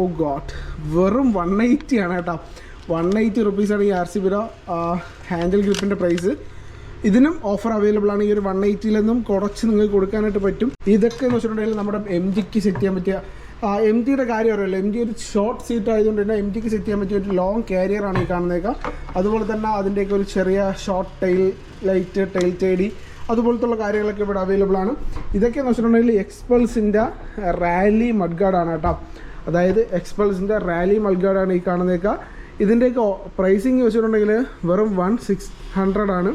ഓ ഗോഡ് വെറും വൺ എയ്റ്റി ആണ് കേട്ടോ. വൺ എയ്റ്റി റുപ്പീസാണ് ഈ ആർ സി ബിയുടെ ഹാൻഡിൽ ഗ്രിപ്പിന്റെ പ്രൈസ് ഇതിനും ഓഫർ അവൈലബിൾ ആണ്. ഈ ഒരു വൺ എയ്റ്റിയിൽ നിന്നും കുറച്ച് നിങ്ങൾക്ക് കൊടുക്കാനായിട്ട് പറ്റും. ഇതൊക്കെ എന്ന് വെച്ചിട്ടുണ്ടെങ്കിൽ നമ്മുടെ എം ജിക്ക് സെറ്റ് ചെയ്യാൻ പറ്റിയ എം ടിയുടെ കാര്യം അറിയാമല്ലോ എം ടി ഒരു ഷോർട്ട് സീറ്റ് ആയതുകൊണ്ട് തന്നെ എം ടിക്ക് സെറ്റ് ചെയ്യാൻ പറ്റിയ ഒരു ലോങ് കാരിയർ ആണ് ഈ കാണുന്നേക്ക. അതുപോലെ തന്നെ അതിന്റെയൊക്കെ ഒരു ചെറിയ short tail light tail tidy അതുപോലത്തുള്ള കാര്യങ്ങളൊക്കെ ഇവിടെ അവൈലബിൾ ആണ്. ഇതൊക്കെ എന്ന് വെച്ചിട്ടുണ്ടെങ്കിൽ എക്സ്പൾസിന്റെ റാലി മഡ്ഗാർഡാണ് കേട്ടോ. അതായത് എക്സ്പൾസിന്റെ റാലി മഡ്ഗാർഡാണ് ഈ കാണുന്നേക്ക. ഇതിന്റെയൊക്കെ പ്രൈസിങ് വെച്ചിട്ടുണ്ടെങ്കിൽ വെറും വൺ സിക്സ് ഹൺഡ്രഡ് ആണ്.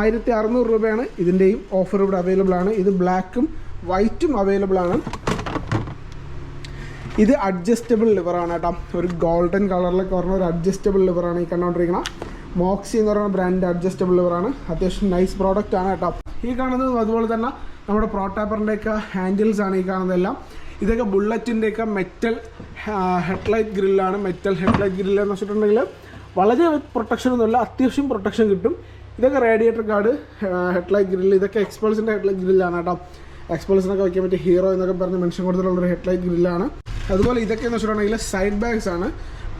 ആയിരത്തി അറുന്നൂറ് രൂപയാണ് ഇതിന്റെയും ഓഫർ ഇവിടെ അവൈലബിൾ ആണ്. ഇത് ബ്ലാക്കും വൈറ്റും അവൈലബിൾ ആണ്. ഇത് അഡ്ജസ്റ്റബിൾ ലിവറാണ് കേട്ടോ. ഒരു ഗോൾഡൻ കളറിലൊക്കെ പറഞ്ഞ ഒരു അഡ്ജസ്റ്റബിൾ ലിവറാണ് ഈ കണ്ടുകൊണ്ടിരിക്കണം മോക്സി എന്ന് പറയുന്ന ബ്രാൻഡ് അഡ്ജസ്റ്റബിൾ ലിവറാണ് അത്യാവശ്യം നൈസ് പ്രോഡക്റ്റ് ആണ് കേട്ടോ. ഈ കാണുന്നത് അതുപോലെ തന്നെ നമ്മുടെ പ്രോട്ടാപ്പറിന്റെയൊക്കെ ഹാൻഡിൽസ് ആണ് ഈ കാണുന്നതെല്ലാം. ഇതൊക്കെ ബുള്ളറ്റിന്റെയൊക്കെ മെറ്റൽ ഹെഡ്ലൈറ്റ് ഗ്രില്ലാണ് മെറ്റൽ ഹെഡ്ലൈറ്റ് ഗ്രില്ല് എന്ന് വെച്ചിട്ടുണ്ടെങ്കിൽ വളരെ പ്രൊട്ടക്ഷൻ ഒന്നുമില്ല. അത്യാവശ്യം പ്രൊട്ടക്ഷൻ കിട്ടും. ഇതൊക്കെ റേഡിയേറ്റർ കാർഡ് ഹെഡ്ലൈറ്റ് ഗ്രില്ല് ഇതൊക്കെ എക്സ്പൾസിന്റെ ഹെഡ്ലൈറ്റ് ഗ്രില്ലാണ് കേട്ടോ. എക്സ്പൾസിനൊക്കെ വയ്ക്കാൻ പറ്റിയ ഹീറോ എന്നൊക്കെ പറഞ്ഞ് മെൻഷൻ കൊടുത്തിട്ടുള്ളൊരു ഹെഡ്ലൈറ്റ് ഗ്രില്ലാണ് അതുപോലെ ഇതൊക്കെ എന്ന് വെച്ചിട്ടുണ്ടെങ്കിൽ സൈഡ് ബാഗ്സ് ആണ്.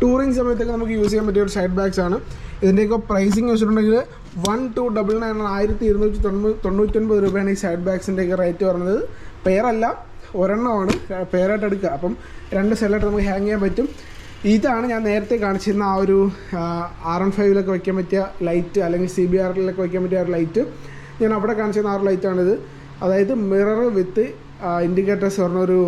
ടൂറിങ് സമയത്തൊക്കെ നമുക്ക് യൂസ് ചെയ്യാൻ പറ്റിയ ഒരു സൈഡ് ബാഗ്സ് ആണ്. ഇതിന്റെയൊക്കെ പ്രൈസിങ് വെച്ചിട്ടുണ്ടെങ്കിൽ വൺ ടു ഡബിൾ നയൻ ആയിരത്തി ഇരുന്നൂറ്റി തൊണ്ണൂറ് തൊണ്ണൂറ്റൊൻപത് രൂപയാണ് ഈ സൈഡ് ബാഗ്സിന്റെയൊക്കെ റേറ്റ് പറഞ്ഞത്. പെയറല്ല ഒരെണ്ണമാണ് പെയറായിട്ട് എടുക്കുക. അപ്പം രണ്ട് സെല്ലായിട്ട് നമുക്ക് ഹാങ് ചെയ്യാൻ പറ്റും. ഇതാണ് ഞാൻ നേരത്തെ കാണിച്ചിരുന്ന ആ ഒരു ആർ എൻ ഫൈവിലൊക്കെ വയ്ക്കാൻ പറ്റിയ ലൈറ്റ് അല്ലെങ്കിൽ സി ബി ആറിലൊക്കെ വയ്ക്കാൻ പറ്റിയ ആ ഒരു ലൈറ്റ് ഞാൻ അവിടെ കാണിച്ചിരുന്ന ആ ഒരു ലൈറ്റാണിത് അതായത് മിറർ വിത്ത് ഇൻഡിക്കേറ്റേഴ്സ് പറഞ്ഞൊരു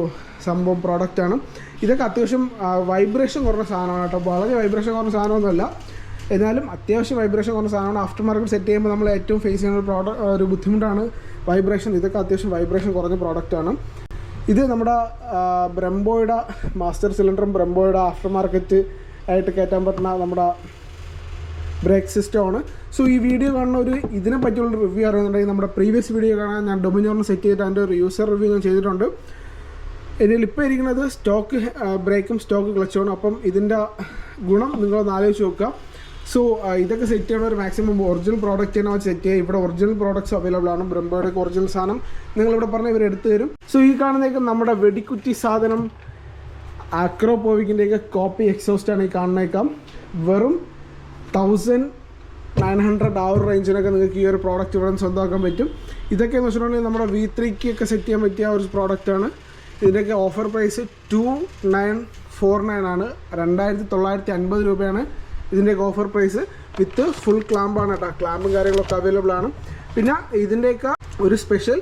സംഭവം പ്രോഡക്റ്റാണ് ഇതൊക്കെ അത്യാവശ്യം വൈബ്രേഷൻ കുറഞ്ഞ സാധനമാണ് കേട്ടോ. വളരെ വൈബ്രേഷൻ കുറഞ്ഞ സാധനമൊന്നുമല്ല. എന്നാലും അത്യാവശ്യം വൈബ്രേഷൻ കുറഞ്ഞ സാധനമാണ്. ആഫ്റ്റർ മാർക്കറ്റ് സെറ്റ് ചെയ്യുമ്പോൾ നമ്മൾ ഏറ്റവും ഫേസ് ചെയ്യുന്ന പ്രോഡക്റ്റ് ഒരു ബുദ്ധിമുട്ടാണ് വൈബ്രേഷൻ ഇതൊക്കെ അത്യാവശ്യം വൈബ്രേഷൻ കുറഞ്ഞ പ്രോഡക്റ്റാണ് ഇത് നമ്മുടെ ബ്രംബോയുടെ മാസ്റ്റർ സിലിണ്ടറും ബ്രംബോയുടെ ആഫ്റ്റർ മാർക്കറ്റ് ആയിട്ട് കയറ്റാൻ പറ്റുന്ന നമ്മുടെ ബ്രേക്ക് സിസ്റ്റം ആണ്. സോ ഈ വീഡിയോ കാണുന്ന ഒരു ഇതിനെ പറ്റിയുള്ള റിവ്യൂ അറിയുന്നുണ്ടെങ്കിൽ നമ്മുടെ പ്രീവിയസ് വീഡിയോ കാണാൻ ഞാൻ ഡൊമിനോറിന് സെറ്റ് ചെയ്തിട്ട് അതിന്റെ ഒരു യൂസർ റിവ്യൂ ഞാൻ ചെയ്തിട്ടുണ്ട്. ഇതിൽ ഇപ്പോൾ ഇരിക്കുന്നത് സ്റ്റോക്ക് ബ്രേക്കും സ്റ്റോക്ക് ക്ലച്ചുമാണ് അപ്പം ഇതിന്റെ ഗുണം നിങ്ങളൊന്ന് ആലോചിച്ച് നോക്കുക. സോ ഇതൊക്കെ സെറ്റ് ചെയ്യണ ഒരു മാക്സിമം ഒറിജിനൽ പ്രോഡക്റ്റ് തന്നെ സെറ്റ് ചെയ്യുക. ഇവിടെ ഒറിജിനൽ പ്രോഡക്റ്റ്സ് അവൈലബിൾ ആണ്. ബ്രംബോയുടെ ഒറിജിനൽ സാധനം. നിങ്ങളിവിടെ പറഞ്ഞാൽ ഇവർ എടുത്തു തരും. സോ ഈ കാണുന്നതൊക്കെ നമ്മുടെ വെടിക്കുറ്റി സാധനം. ആക്രോപോവിക്കിന്റെയൊക്കെ കോപ്പി എക്സോസ്റ്റ് ആണ് ഈ കാണുന്നേക്കാം വെറും തൗസൻഡ് നയൻ ഹൺഡ്രഡ് ആ ഒരു റേഞ്ചിനൊക്കെ നിങ്ങൾക്ക് ഈ ഒരു പ്രോഡക്റ്റ് ഇവിടെ സ്വന്തമാക്കാൻ പറ്റും. ഇതൊക്കെ എന്ന് വെച്ചിട്ടുണ്ടെങ്കിൽ നമ്മുടെ വി ത്രീക്ക് ഒക്കെ സെറ്റ് ചെയ്യാൻ പറ്റിയ ഒരു പ്രോഡക്റ്റാണ് ഇതിന്റെയൊക്കെ offer price two nine four nine ആണ്. രണ്ടായിരത്തി തൊള്ളായിരത്തി അൻപത് രൂപയാണ് ഇതിന്റെയൊക്കെ ഓഫർ പ്രൈസ് വിത്ത് ഫുൾ ക്ലാമ്പാണ് കേട്ടോ. ക്ലാമ്പും കാര്യങ്ങളൊക്കെ അവൈലബിൾ ആണ്. പിന്നെ ഇതിന്റെയൊക്കെ ഒരു സ്പെഷ്യൽ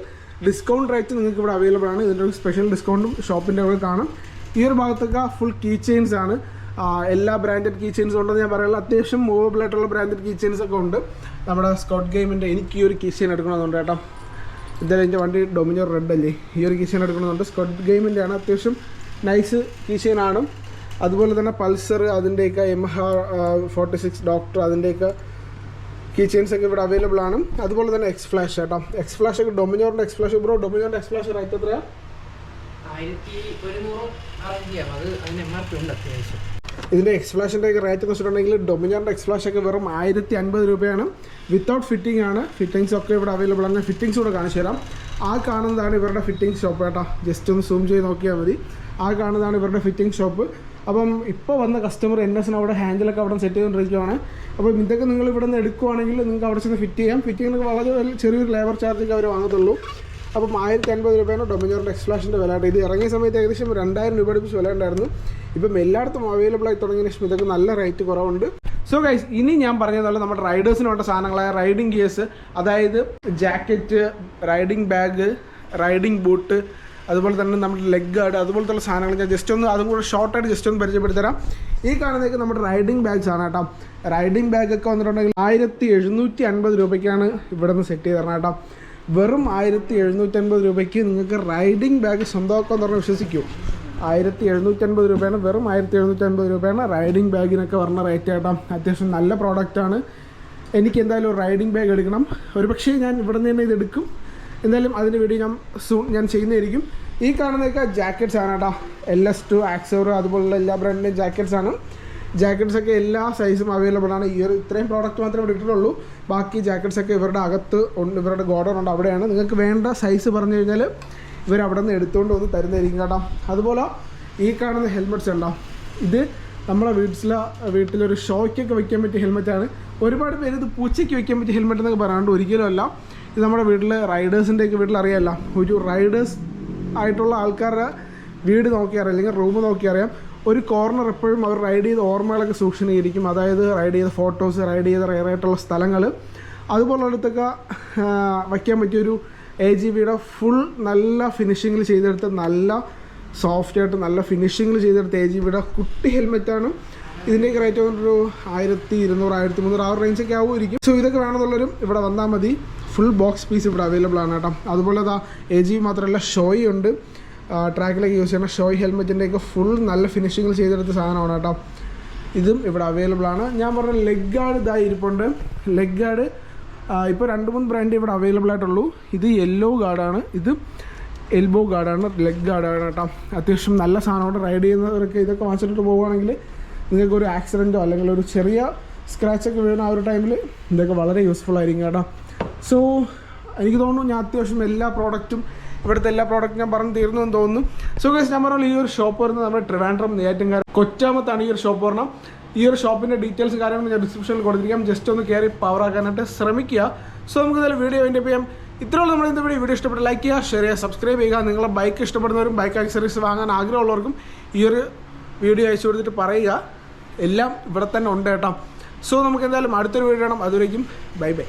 ഡിസ്കൗണ്ട് റേറ്റ് നിങ്ങൾക്ക് ഇവിടെ അവൈലബിൾ ആണ്. ഇതിന്റെ ഒരു സ്പെഷ്യൽ ഡിസ്കൗണ്ടും ഷോപ്പിന്റെ അവിടെ കാണും. ഈ ഒരു ഭാഗത്തൊക്കെ ഫുൾ കീ ചെയിൻസ് ആണ്. എല്ലാ ബ്രാൻഡഡ് കീ ചെയിൻസും ഉണ്ടെന്ന് ഞാൻ പറയുള്ളൂ. അത്യാവശ്യം മൂവബിൾ ആയിട്ടുള്ള ബ്രാൻഡഡ് കീ ചെയിൻസ് ഒക്കെ ഉണ്ട്. നമ്മുടെ സ്കോട്ട് ഗെയിമിന്റെ എനിക്ക് ഈ ഒരു കീ ചെയിൻ എടുക്കണമെന്നുണ്ട് കേട്ടോ. ഇതായാലും എന്റെ വണ്ടി ഡൊമിനോർ റെഡ് അല്ലേ? ഈ ഒരു കീ ചെയിൻ എടുക്കണമെന്നുണ്ട്. സ്കോട്ട് ഗെയിമിന്റെ ആണ് അത്യാവശ്യം നൈസ് കീ ചെയിൻ ആണ്. അതുപോലെ തന്നെ പൾസർ അതിന്റെയൊക്കെ എം ഫോർട്ടി സിക്സ് ഡോക്ടർ അതിന്റെയൊക്കെ കീ ചെയിൻസ് ഒക്കെ ഇവിടെ അവൈലബിൾ ആണ്. അതുപോലെ തന്നെ എക്സ് ഫ്ലാഷ് കേട്ടോ. എക്സ് ഫ്ലാഷ് ഒക്കെ ഡൊമിനോറിന്റെ എക്സ് ഫ്ലാഷ് ബ്രോ ഡൊമിനോറിന്റെ എക്സ് ഫ്ലാഷ് റേറ്റ് എത്രയാണ് ആയിരത്തി ഒരുന്നൂറ് അറേഞ്ച് ചെയ്യാം അത് അതിന് എം ആർ പി ഉണ്ട് അത്യാവശ്യം. ഇതിന്റെ എക്സ്പ്ലാഷിന്റെ ഒക്കെ റേറ്റ് എന്ന് വെച്ചിട്ടുണ്ടെങ്കിൽ ഡൊമിനോറിന്റെ എക്സ്പ്ലാഷ് ഒക്കെ വെറും ആയിരത്തി അൻപത് രൂപയാണ്. വിത്തൗട്ട് ഫിറ്റിംഗ് ആണ്. ഫിറ്റിംഗ്സ് ഒക്കെ ഇവിടെ അവൈലബിൾ ആണ്. ഫിറ്റിംഗ്സ് കൂടെ കാണിച്ചു തരാം. ആ കാണുന്നതാണ് ഇവരുടെ ഫിറ്റിംഗ് ഷോപ്പ് കേട്ടോ ജസ്റ്റ് ഒന്ന് സൂം ചെയ്ത് നോക്കിയാൽ മതി. ആ കാണുന്നതാണ് ഇവരുടെ ഫിറ്റിംഗ് ഷോപ്പ് അപ്പം ഇപ്പോൾ വന്ന കസ്റ്റമർ എൻ എസിന് അവിടെ ഹാൻഡിലൊക്കെ അവിടെ സെറ്റ് ചെയ്തുകൊണ്ടിരിക്കുകയാണ് അപ്പം ഇതൊക്കെ നിങ്ങൾ ഇവിടെ നിന്ന് എടുക്കുവാണെങ്കിൽ നിങ്ങൾക്ക് അവിടെ ചെന്ന് ഫിറ്റ് ചെയ്യാം. ഫിറ്റിങ്ങിന് വളരെ ചെറിയൊരു ലേബർ ചാർജൊക്കെ അവർ വാങ്ങത്തുള്ളൂ. അപ്പം ആയിരത്തി അൻപത് രൂപയാണ് ഡൊമിനോറിന്റെ എക്സ്പ്ലാഷിന്റെ വില. ഇത് ഇറങ്ങിയ സമയത്ത് ഏകദേശം രണ്ടായിരം രൂപ അടുപ്പിച്ച് വില ഉണ്ടായിരുന്നു. ഇപ്പം എല്ലായിടത്തും അവൈലബിൾ ആയി തുടങ്ങിയ ശേഷം ഇതൊക്കെ നല്ല റേറ്റ് കുറവുണ്ട്. സോ ഗൈസ് ഇനി ഞാൻ പറഞ്ഞതുപോലെ നമ്മുടെ റൈഡേഴ്സിന് വേണ്ട സാധനങ്ങളായ റൈഡിങ് ഗിയേഴ്സ് അതായത് jacket riding bag riding boot അതുപോലെ തന്നെ നമ്മുടെ ലെഗ് ഗാർഡ് അതുപോലത്തെ സാധനങ്ങൾ ഞാൻ ജസ്റ്റ് ഒന്ന് അതും കൂടെ ഷോർട്ടായിട്ട് ജസ്റ്റ് ഒന്ന് പരിചയപ്പെടുത്തരാം ഈ കാണുന്നതൊക്കെ നമ്മുടെ റൈഡിംഗ് ബാഗ്സ് ആണ് കേട്ടോ. റൈഡിങ് ബാഗ് ഒക്കെ വന്നിട്ടുണ്ടെങ്കിൽ ആയിരത്തി എഴുന്നൂറ്റി അൻപത് രൂപയ്ക്കാണ് ഇവിടെ നിന്ന് സെറ്റ് ചെയ്ത് തരണം കേട്ടോ. വെറും ആയിരത്തി എഴുന്നൂറ്റൻപത് രൂപയ്ക്ക് നിങ്ങൾക്ക് റൈഡിംഗ് ബാഗ് സ്വന്തമാക്കാന്ന് പറഞ്ഞാൽ വിശ്വസിക്കൂ. ആയിരത്തി എഴുന്നൂറ്റൻപത് രൂപയാണ്. വെറും ആയിരത്തി എഴുന്നൂറ്റൻപത് രൂപയാണ് റൈഡിംഗ് ബാഗിനൊക്കെ പറഞ്ഞ റേറ്റ് ആയിട്ടാ അത്യാവശ്യം നല്ല പ്രോഡക്റ്റാണ് എനിക്ക് എന്തായാലും ഒരു ബാഗ് എടുക്കണം. ഒരു പക്ഷേ ഞാൻ ഇവിടെ നിന്ന് തന്നെ ഇത് എടുക്കും. എന്തായാലും അതിന് വീഡിയോ ഞാൻ സൂൺ ഞാൻ ചെയ്യുന്നതായിരിക്കും. ഈ കാണുന്നതൊക്കെ ജാക്കറ്റ്സ് ആണ് കേട്ടോ. എൽ എസ് ടു ആക്സോറ് അതുപോലുള്ള എല്ലാ ബ്രാൻഡിന്റെയും ജാക്കറ്റ്സ് ആണ്. ജാക്കറ്റ്സ് ഒക്കെ എല്ലാ സൈസും അവൈലബിൾ ആണ്. ഈ ഒരു ഇത്രയും പ്രോഡക്റ്റ് മാത്രമേ ഇവിടെ ഇട്ടിട്ടുള്ളൂ. ബാക്കി ജാക്കറ്റ്സ് ഒക്കെ ഇവരുടെ അകത്ത് ഇവരുടെ ഗോഡൗൺ ഉണ്ട്. അവിടെയാണ്. നിങ്ങൾക്ക് വേണ്ട സൈസ് പറഞ്ഞു കഴിഞ്ഞാൽ ഇവർ അവിടെ നിന്ന് എടുത്തുകൊണ്ട് വന്ന് തരുന്നതായിരിക്കും കേട്ടോ. അതുപോലെ ഈ കാണുന്ന ഹെൽമെറ്റ്സ് ഉണ്ടോ ഇത് നമ്മളെ വീട്ടിലെ വീട്ടിലൊരു ഷോയ്ക്കൊക്കെ വെക്കാൻ പറ്റിയ ഹെൽമെറ്റാണ് ഒരുപാട് പേര് ഇത് പൂച്ചയ്ക്ക് വെക്കാൻ പറ്റിയ ഹെൽമെറ്റ് എന്നൊക്കെ പറയാണ്ട് ഒരിക്കലുമല്ല ഇത് നമ്മുടെ വീട്ടിൽ റൈഡേഴ്സിന്റെയൊക്കെ വീട്ടിൽ അറിയാമല്ല ഒരു റൈഡേഴ്സ് ആയിട്ടുള്ള ആൾക്കാരുടെ വീട് നോക്കിയറിയാം അല്ലെങ്കിൽ റൂം നോക്കിയറിയാം. ഒരു കോർണർ എപ്പോഴും അവർ റൈഡ് ചെയ്ത ഓർമ്മകളൊക്കെ സൂക്ഷിച്ചിരിക്കും അതായത് റൈഡ് ചെയ്ത ഫോട്ടോസ് റൈഡ് ചെയ്ത റയറായിട്ടുള്ള സ്ഥലങ്ങൾ അതുപോലുള്ളടത്തൊക്കെ വയ്ക്കാൻ പറ്റിയൊരു എ ജി ബിയുടെ ഫുൾ നല്ല ഫിനിഷിങ്ങിൽ ചെയ്തെടുത്ത നല്ല സോഫ്റ്റ് ആയിട്ട് നല്ല ഫിനിഷിങ്ങിൽ ചെയ്തെടുത്ത എ ജി ബിയുടെ കുട്ടി ഹെൽമെറ്റാണ് ഇതിന്റെയൊക്കെ റേറ്റ് ഒരു ആയിരത്തി ഇരുന്നൂറ് ആയിരത്തി മുന്നൂറ് ആ ഒരു റേഞ്ചൊക്കെ ആവുമായിരിക്കും. സോ ഇതൊക്കെ വേണമെന്നുള്ളവരും ഇവിടെ വന്നാൽ മതി. ഫുൾ ബോക്സ് പീസ് ഇവിടെ അവൈലബിൾ ആണ് കേട്ടോ. അതുപോലെ ഇതാ എ ജി മാത്രമല്ല ഷോയി ഉണ്ട്. ട്രാക്കിലേക്ക് യൂസ് ചെയ്യുന്ന ഷോയി ഹെൽമെറ്റിന്റെയൊക്കെ ഫുൾ നല്ല ഫിനിഷിങ്ങിൽ ചെയ്തെടുത്ത സാധനമാണ് കേട്ടോ. ഇതും ഇവിടെ അവൈലബിൾ ആണ്. ഞാൻ പറഞ്ഞ ലെഗ് ഗാർഡ് ഇതായി ഇരിപ്പുണ്ട്. ലെഗ് ഗാർഡ് ഇപ്പോൾ രണ്ട് മൂന്ന് ബ്രാൻഡ് ഇവിടെ അവൈലബിൾ ആയിട്ടുള്ളൂ. ഇത് യെല്ലോ ഗാർഡാണ് ഇത് എൽബോ ഗാർഡാണ് ലെഗ് ഗാർഡാണ് കേട്ടോ. അത്യാവശ്യം നല്ല സാധനമാണ് റൈഡ് ചെയ്യുന്നവരൊക്കെ ഇതൊക്കെ വാങ്ങിച്ചിട്ട് പോവുകയാണെങ്കിൽ നിങ്ങൾക്ക് ഒരു ആക്സിഡന്റോ അല്ലെങ്കിൽ ഒരു ചെറിയ സ്ക്രാച്ചൊക്കെ വീഴുന്ന ആ ഒരു ടൈമിൽ ഇതൊക്കെ വളരെ യൂസ്ഫുൾ ആയിരിക്കും കേട്ടോ. സോ എനിക്ക് തോന്നുന്നു ഞാൻ അത്യാവശ്യം എല്ലാ പ്രോഡക്റ്റും ഇവിടുത്തെ എല്ലാ പ്രോഡക്റ്റും ഞാൻ പറഞ്ഞു തീർന്നു എന്ന് തോന്നുന്നു. സോ ഗൈസ് ഞാൻ പറഞ്ഞു ഈ ഒരു ഷോപ്പ് വരുന്നത് നമ്മുടെ ട്രിവാൻഡ്രം നെയ്യാറ്റിൻകാർ കൊച്ചാമത്താണ് ഈ ഒരു ഷോപ്പ് പറഞ്ഞാൽ ഈ ഒരു ഷോപ്പിന്റെ ഡീറ്റെയിൽസ് കാര്യങ്ങൾ ഞാൻ ഡിസ്ക്രിപ്ഷനിൽ കൊടുത്തിരിക്കാം. ജസ്റ്റ് ഒന്ന് കയറി പവർ ആക്കാനായിട്ട് ശ്രമിക്കുക. സോ നമുക്ക് എന്തായാലും വീഡിയോ അതിന്റെ ചെയ്യാം. ഇത്രയുള്ള നമ്മൾ ഇന്നത്തെ വീഡിയോ വീഡിയോ ഇഷ്ടപ്പെട്ട് ലൈക്ക് ചെയ്യുക ഷെയർ ചെയ്യുക സബ്സ്ക്രൈബ് ചെയ്യുക. നിങ്ങളെ ബൈക്ക് ഇഷ്ടപ്പെടുന്നവരും ബൈക്ക് ആക്സറീസ് വാങ്ങാൻ ആഗ്രഹമുള്ളവർക്കും ഈ ഒരു വീഡിയോ അയച്ചു കൊടുത്തിട്ട് പറയുക. എല്ലാം ഇവിടെ തന്നെ ഉണ്ട് കേട്ടോ. സോ നമുക്ക് എന്തായാലും അടുത്തൊരു വീഡിയോ കാണാം. അതുവരേക്കും ബൈ ബൈ